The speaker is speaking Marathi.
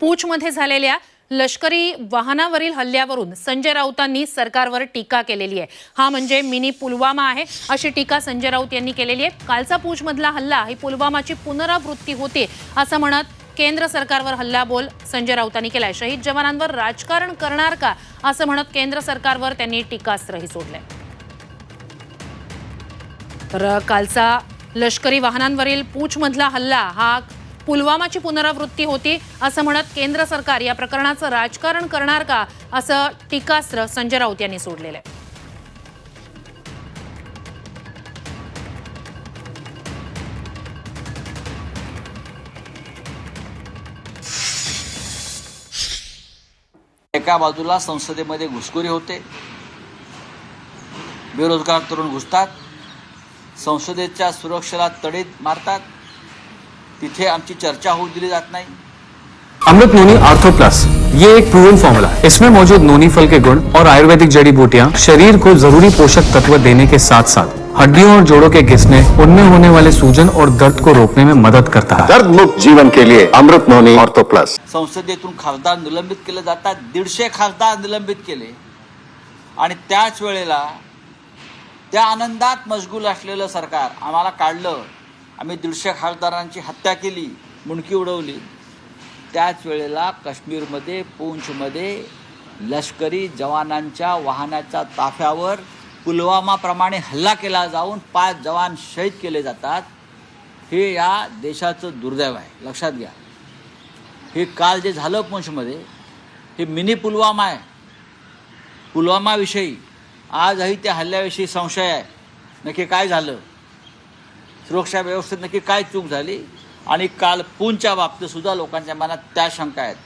पूछमध्ये झालेल्या लष्करी वाहनावरील हल्ल्यावरून संजय राऊतांनी सरकारवर टीका केलेली आहे. हा म्हणजे मिनी पुलवामा आहे अशी टीका संजय राऊत यांनी केलेली आहे. कालचा पूछमधला हल्ला ही पुलवामाची पुनरावृत्ती होते असं म्हणत केंद्र सरकारवर हल्लाबोल संजय राऊतांनी केलाय. शहीद जवानांवर राजकारण करणार का असं म्हणत केंद्र सरकारवर त्यांनी टीकास्त्रही सोडलंय. तर कालचा लष्करी वाहनांवरील पूछमधला हल्ला हा पुलवामाची पुनरावृत्ती होती असं म्हणत केंद्र सरकार या प्रकरणाचं राजकारण करणार का असं टीकास्त्र संजय राऊत यांनी सोडलेलं आहे. एका बाजूला संसदेमध्ये घुसखोरी होते. बेरोजगार तरुण घुसतात. संसदेच्या सुरक्षेला तडीत मारतात. तिथे आमची चर्चा होऊ दिली जात नाही. अमृत नोनी आर्थो प्लस ये एक प्रूवन फॉर्मूला है। इसमें मौजूद नोनी फल के गुण और आयुर्वेदिक जड़ी बूटियां शरीर को जरूरी पोषक तत्व देने के साथ साथ हड्डियों और जोड़ों के घिसने उनमें होने वाले सूजन और दर्द को रोकने में मदद करता है। दर्द मुक्त जीवन के लिए अमृत नोनी ऑर्थो प्लस संसदेतून खासदार निलंबित केले जातात दीडशे खासदार निलंबित केले. आणि त्याच वेळेला त्या आनंदात मशगूल असलेलं सरकार आम्हाला काढलं. आम्ही दीडशे खासदारांची हत्या केली मुंडकी उडवली. त्याच वेळेला काश्मीरमध्ये पूंछमध्ये लष्करी जवानांच्या वाहनाच्या ताफ्यावर पुलवामाप्रमाणे हल्ला केला जाऊन पाच जवान शहीद केले जातात. हे या देशाचं दुर्दैव आहे. लक्षात घ्या. हे काल जे झालं पुंछमध्ये हे मिनी पुलवामा आहे. पुलवामाविषयी आजही त्या हल्ल्याविषयी संशय आहे. नक्की काय झालं? सुरक्षा व्यवस्थेत नक्की काय चूक झाली? आणि काल पूंच्या बाबतीत सुद्धा लोकांच्या मनात त्या शंका आहेत.